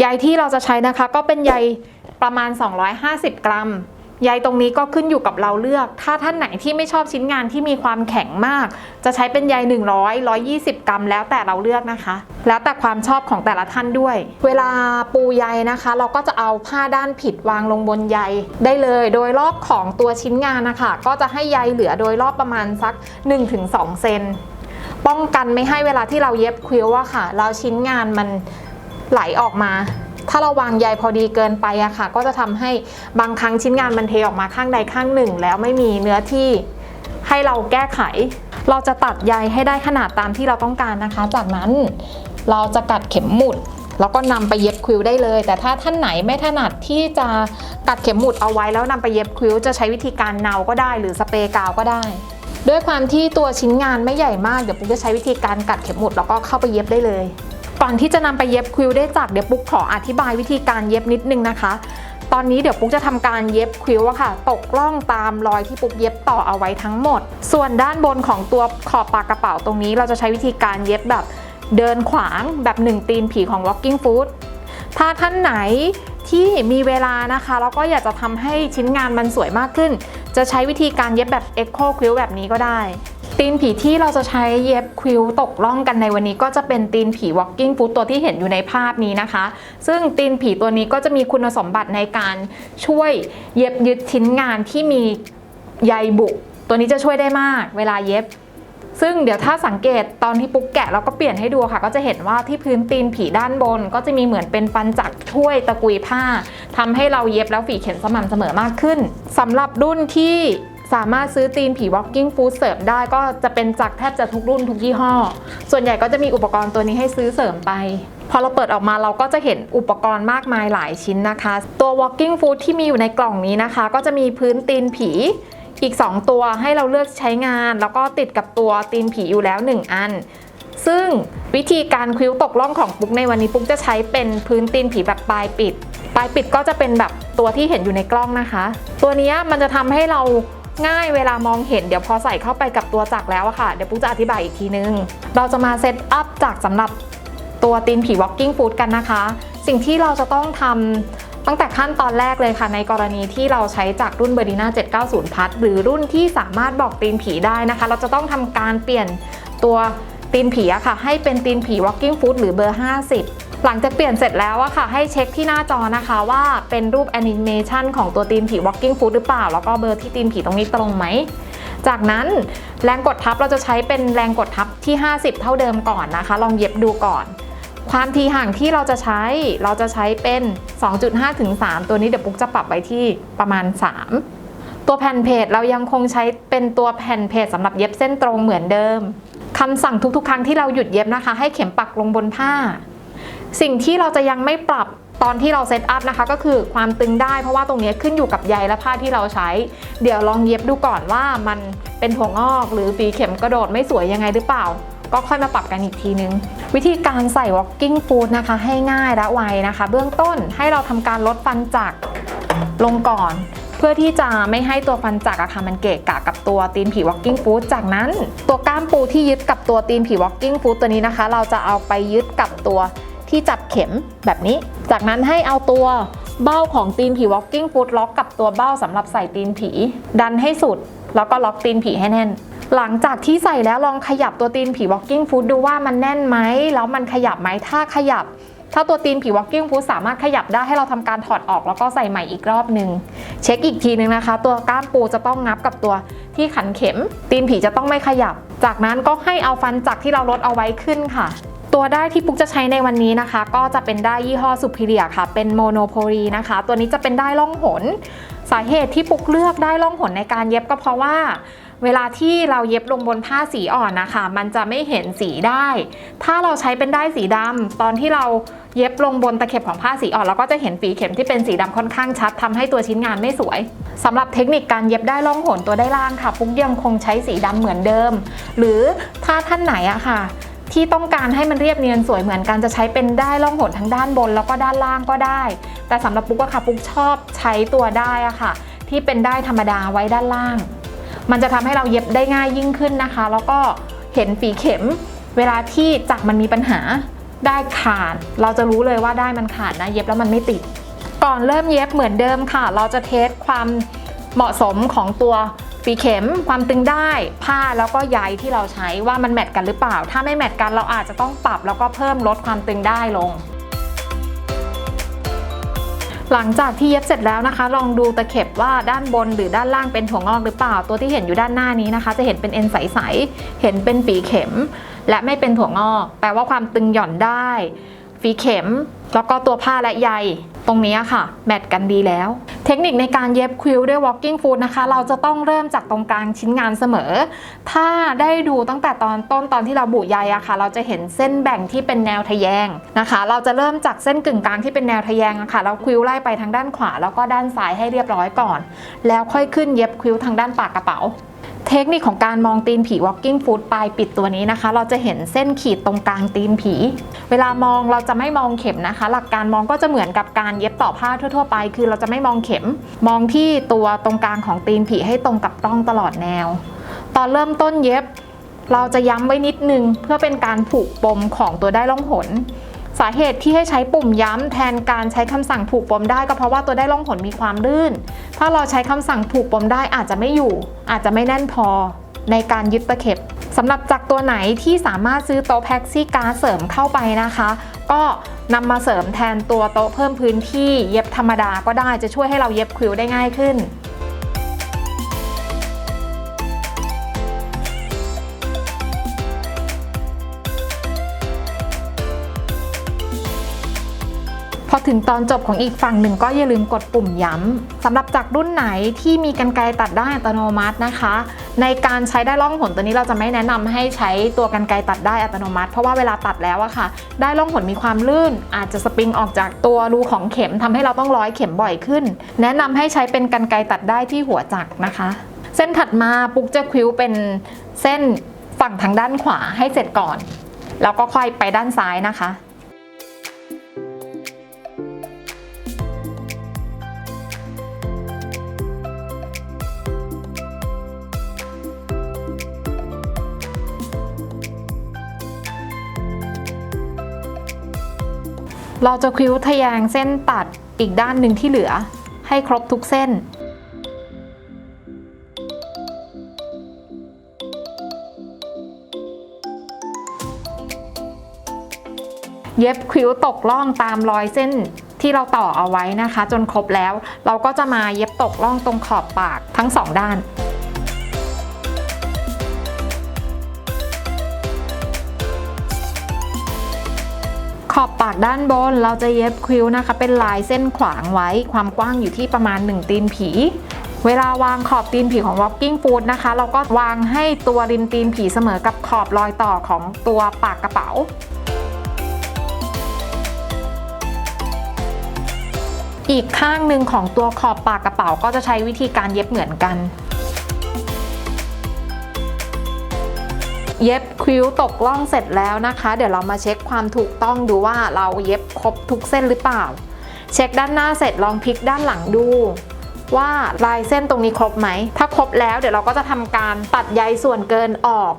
ใยที่เราจะใช้นะคะก็เป็นใยประมาณ 250 กรัม ใยตรงนี้ก็ขึ้นอยู่กับเราเลือก ถ้าท่านไหนที่ไม่ชอบชิ้นงานที่มีความแข็งมาก จะใช้เป็นใย 100 120 กรัม แล้วแต่เราเลือกนะคะ แล้วแต่ความชอบของแต่ละท่านด้วย เวลาปูใยนะคะ เราก็จะเอาผ้าด้านผิดวางลงบนใยได้เลย โดยรอบของตัวชิ้นงานนะคะ ก็จะให้ใยเหลือโดยรอบประมาณสัก 1-2 เซนป้องกันไม่ให้เวลาที่เราเย็บควิลอะค่ะ เราชิ้นงานมัน ไหลออกมา ถ้าเราวางใยพอดีเกินไปอะค่ะ ก็จะทำให้บางครั้งชิ้นงานมันเทออกมาข้างใดข้างหนึ่ง แล้วไม่มีเนื้อที่ให้เราแก้ไข เราจะตัดใยให้ได้ขนาดตามที่เราต้องการนะคะ จากนั้นเราจะกัดเข็มหมุดแล้วก็นำไปเย็บควิลได้เลย แต่ถ้าท่านไหนไม่ถนัดที่จะตัดเข็มหมุดเอาไว้แล้วนำไปเย็บควิลจะใช้วิธีการเนาก็ได้ หรือสเปรย์กาวก็ได้ ด้วยความที่ตัวชิ้นงานไม่ใหญ่มาก เดี๋ยวปุ๊กจะใช้วิธีการกัดเข็มหมุดแล้วก็เข้าไปเย็บได้เลย ก่อนที่จะนำไปเย็บควิลได้จากเดี๋ยวปุ๊กขออธิบายวิธีการเย็บนิดนึงนะคะ ตอนนี้เดี๋ยวปุ๊กจะทำการเย็บควิลอะค่ะ ตกล่องตามรอยที่ปุ๊กเย็บต่อเอาไว้ทั้งหมด ส่วนด้านบนของตัวขอบปากกระเป๋าตรงนี้ เราจะใช้วิธีการเย็บแบบเดินขวางแบบหนึ่งตีนผีของ walking foot ถ้าท่านไหนที่มีเวลานะคะ แล้วก็อยากจะทำให้ชิ้นงานมันสวยมากขึ้น จะใช้วิธีการเย็บแบบ Echo Quilt แบบนี้ก็ได้ ตีนผีที่เราจะใช้เย็บควิลตกล่องกันในวันนี้ก็จะเป็นตีนผี walking foot ตัวที่เห็นอยู่ในภาพนี้นะคะ ซึ่งตีนผีตัวนี้ก็จะมีคุณสมบัติในการช่วยเย็บยึดชิ้นงานที่มีใยบุตัวนี้จะช่วยได้มาก เวลาเย็บ ซึ่งเดี๋ยวถ้าสังเกตตอนที่ปุ๊กแกะเราก็เปลี่ยนให้ดูค่ะ ก็จะเห็นว่าที่พื้นตีนผีด้านบน ก็จะมีเหมือนเป็นปันจักรช่วยตะกุยผ้าทำให้เราเย็บแล้วฝีเข็มสม่ำเสมอมากขึ้นสำหรับรุ่นที่ สามารถซื้อตีนผี walking foot เสริมได้ก็จะเป็นจักแทบจะทุกรุ่นทุกยี่ห้อ ส่วนใหญ่ก็จะมีอุปกรณ์ตัวนี้ให้ซื้อเสริมไป พอเราเปิดออกมาเราก็จะเห็นอุปกรณ์มากมายหลายชิ้นนะคะ ตัว walking foot ที่มีอยู่ในกล่องนี้นะคะ ก็จะมีพื้นตีนผีอีก 2 ตัวให้เราเลือกใช้งาน แล้วก็ติดกับตัวตีนผีอยู่แล้ว 1 อัน ซึ่งวิธีการควิวตกล่องของปุ๊กในวันนี้ปุ๊กจะใช้เป็นพื้นตีนผีแบบปลายปิด ปลายปิดก็จะเป็นแบบตัวที่เห็นอยู่ในกล้องนะคะ ตัวนี้มันจะทำให้เรา ง่ายเวลามองเห็นเดี๋ยวพอใส่เข้าไปกับตัวจักรแล้วอะค่ะ เดี๋ยวปุ๊กจะอธิบายอีกทีนึง เราจะมาเซตอัพจากสำหรับตัวตีนผี walking foot กันนะคะ สิ่งที่เราจะต้องทำตั้งแต่ขั้นตอนแรกเลยค่ะ ในกรณีที่เราใช้จากรุ่นเบอร์ดีนา790 พัทหรือรุ่นที่สามารถบอกตีนผีได้นะคะ เราจะต้องทำการเปลี่ยนตัวตีนผีอะค่ะ ให้เป็นตีนผี walking foot หรือเบอร์ 50 หลังจากเปลี่ยนเสร็จแล้วอะค่ะ ให้เช็คที่หน้าจอนะคะว่าเป็นรูปแอนิเมชันของตัวตีนผี walking foot หรือเปล่า แล้วก็เบอร์ที่ตีนผีตรงนี้ตรงไหม จากนั้นแรงกดทับเราจะใช้เป็นแรงกดทับที่ 50 เท่าเดิมก่อนนะคะ ลองเย็บดูก่อน ความทีห่างที่เราจะใช้เราจะใช้เป็น 2.5 ถึง 3 ตัวนี้เดี๋ยวปุ๊กจะปรับไว้ที่ประมาณ 3 ตัวแผ่นเพจเรายังคงใช้เป็นตัวแผ่นเพจสำหรับเย็บเส้นตรงเหมือนเดิมคำสั่งทุกๆ ครั้งที่เราหยุดเย็บนะคะ ให้เข็มปักลงบนผ้า สิ่งที่เราจะยังไม่ปรับตอนที่เราเซตอัพนะคะก็คือความตึงได้เพราะว่าตรงนี้ขึ้นอยู่กับใยและผ้าที่เราใช้ เดี๋ยวลองเย็บดูก่อนว่ามันเป็นถั่วงอก หรือฝีเข็มกระโดดไม่สวยยังไงหรือเปล่า ก็ค่อยมาปรับกันอีกทีนึง วิธีการใส่ walking foot นะคะ ให้ง่ายและไวนะคะ เบื้องต้นให้เราทำการลดฟันจักลงก่อน เพื่อที่จะไม่ให้ตัวฟันจักอะค่ะมันเกะกะกับตัวตีนผี walking foot จากนั้น ตัวก้ามปูที่ยึดกับตัวตีนผี walking foot ตัวนี้นะคะ เราจะเอาไปยึดกับตัว ที่จับเข็มแบบนี้ จากนั้นให้เอาตัวเบ้าของตีนผี walking foot ล็อกกับตัวเบ้าสำหรับใส่ตีนผี ดันให้สุด แล้วก็ล็อกตีนผีให้แน่น หลังจากที่ใส่แล้วลองขยับตัวตีนผี walking foot ดูว่ามันแน่นไหมแล้วมันขยับไหมถ้าขยับ ถ้าตัวตีนผี walking foot สามารถขยับได้ให้เราทำการถอดออกแล้วก็ใส่ใหม่อีกรอบหนึ่งเช็คอีกทีนึงนะคะ ตัวก้ามปูจะต้องงับกับตัวที่ขันเข็ม ตีนผีจะต้องไม่ขยับ จากนั้นก็ให้เอาฟันจักรที่เราลดเอาไว้ขึ้นค่ะ ตัวได้ที่ปุ๊กจะใช้ในวันนี้นะคะ ก็จะเป็นได้ยี่ห้อสุพิเรียค่ะ เป็นโมโนโพลีนะคะ ตัวนี้จะเป็นได้ล่องหน สาเหตุที่ปุ๊กเลือกได้ล่องหนในการเย็บก็เพราะว่า เวลาที่เราเย็บลงบนผ้าสีอ่อนนะคะ มันจะไม่เห็นสีได้ ถ้าเราใช้เป็นได้สีดำตอนที่เราเย็บลงบนตะเข็บของผ้าสีอ่อนเราก็จะเห็นฝีเข็มที่เป็นสีดำค่อนข้างชัดทำให้ตัวชิ้นงานไม่สวยสำหรับเทคนิคการเย็บได้ล่องหนตัวได้ล่างค่ะ ปุ๊กยังคงใช้สีดำเหมือนเดิม หรือถ้าท่านไหนอะค่ะ ที่ต้องการให้มันเรียบเนียนสวยเหมือนกันจะใช้เป็นได้ล่องหนทั้งด้านบนแล้วก็ด้านล่างก็ได้ แต่สำหรับปุ๊กอะค่ะปุ๊กชอบใช้ตัวได้อะค่ะ ที่เป็นได้ธรรมดาไว้ด้านล่าง มันจะทำให้เราเย็บได้ง่ายยิ่งขึ้นนะคะ แล้วก็เห็นฝีเข็ม เวลาที่จักรมันมีปัญหาได้ขาด เราจะรู้เลยว่าได้มันขาดนะ เย็บแล้วมันไม่ติด ก่อนเริ่มเย็บเหมือนเดิมค่ะ เราจะเทสความเหมาะสมของตัว ปีเข็มความตึงได้ผ้าแล้วก็ใยที่เราใช้ว่ามันแมทกันหรือเปล่า ถ้าไม่แมทกันเราอาจจะต้องปรับแล้วก็เพิ่มลดความตึงได้ลง หลังจากที่เย็บเสร็จแล้วนะคะ ลองดูตะเข็บว่าด้านบนหรือด้านล่างเป็นถั่วงอกหรือเปล่า ตัวที่เห็นอยู่ด้านหน้านี้นะคะ จะเห็นเป็นเอ็นใสๆเห็นเป็นฝีเข็ม และไม่เป็นถั่วงอก แปลว่าความตึงหย่อนได้ฝีเข็ม แล้วก็ตัวผ้าและใยตรงนี้ค่ะ แมทกันดีแล้ว เทคนิคในการเย็บควิลด้วย walking foot นะคะ เราจะต้องเริ่มจากตรงกลางชิ้นงานเสมอ ถ้าได้ดูตั้งแต่ตอนต้นตอนที่เราบุยใยอะค่ะ เราจะเห็นเส้นแบ่งที่เป็นแนวทะแยงนะคะ เราจะเริ่มจากเส้นกึ่งกลางที่เป็นแนวทะแยงอะค่ะเราควิลไล่ไปทางด้านขวาแล้วก็ด้านซ้ายให้เรียบร้อยก่อน แล้วค่อยขึ้นเย็บควิลทางด้านปากกระเป๋า เทคนิคของการมองตีนผี walking foot ปลายปิดตัวนี้นะคะ เราจะเห็นเส้นขีดตรงกลางตีนผี เวลามองเราจะไม่มองเข็มนะคะ หลักการมองก็จะเหมือนกับการเย็บต่อผ้าทั่ว ๆ ไป คือเราจะไม่มองเข็ม มองที่ตัวตรงกลางของตีนผีให้ตรงกับร่องตลอดแนว ตอนเริ่มต้นเย็บ เราจะย้ำไว้นิดนึงเพื่อเป็นการผูกปมของตัวได้ล่องหน สาเหตุที่ให้ใช้ปุ่มย้ำแทนการใช้คำสั่งผูกปมได้ก็เพราะว่าตัวได้ล่องหนมีความลื่น ถ้าเราใช้คำสั่งผูกปมได้อาจจะไม่อยู่ อาจจะไม่แน่นพอในการยึดตะเข็บสำหรับจักตัวไหนที่สามารถซื้อโต๊ะแพ็กซี่การ์ดเสริมเข้าไปนะคะ ก็นำมาเสริมแทนตัวโต๊ะเพิ่มพื้นที่เย็บธรรมดาก็ได้จะช่วยให้เราเย็บควิวได้ง่ายขึ้น อถึงตอนจบของอีกฝั่งหนึ่งก็อย่าลืมกดปุ่มย้ำสำหรับจากรุ่นไหนที่มีกันไกรตัดได้อัตโนมัตินะคะ ในการใช้ได้ล่องหนตัวนี้เราจะไม่แนะนำให้ใช้ตัวกันไกรตัดได้อัตโนมัติ เพราะว่าเวลาตัดแล้วอะค่ะ ได้ล่องหนมีความลื่น อาจจะสปริงออกจากตัวรูของเข็มทำให้เราต้องร้อยเข็มบ่อยขึ้น แนะนำให้ใช้เป็นกันไกรตัดได้ที่หัวจักรนะคะ เส้นถัดมาปุ๊กจะควิวเป็นเส้นฝั่งทางด้านขวาให้เสร็จก่อน แล้วก็ค่อยไปด้านซ้ายนะคะ เราจะควิวทะแยงเส้นตัดอีกด้านหนึ่งที่เหลือ ให้ครบทุกเส้น เย็บควิวตกล่องตามรอยเส้นที่เราต่อเอาไว้นะคะ จนครบแล้ว เราก็จะมาเย็บตกล่องตรงขอบปากทั้งสองด้าน ขอบปากด้านบนเราจะเย็บควิวนะคะ เป็นลายเส้นขวางไว้ความกว้างอยู่ที่ประมาณ 1 ตีนผี เวลาวางขอบตีนผีของ walking foot นะคะ เราก็วางให้ตัวริมตีนผีเสมอกับขอบรอยต่อของตัวปากกระเป๋า อีกข้างหนึ่งของตัวขอบปากกระเป๋าก็จะใช้วิธีการเย็บเหมือนกัน คิ้วตกล่องเสร็จแล้วนะคะ เดี๋ยวเรามาเช็คความถูกต้องดูว่าเราเย็บครบทุกเส้นหรือเปล่า เช็คด้านหน้าเสร็จลองพลิกด้านหลังดูว่าลายเส้นตรงนี้ครบไหม ถ้าครบแล้วเดี๋ยวเราก็จะทำการตัดใยส่วนเกินออก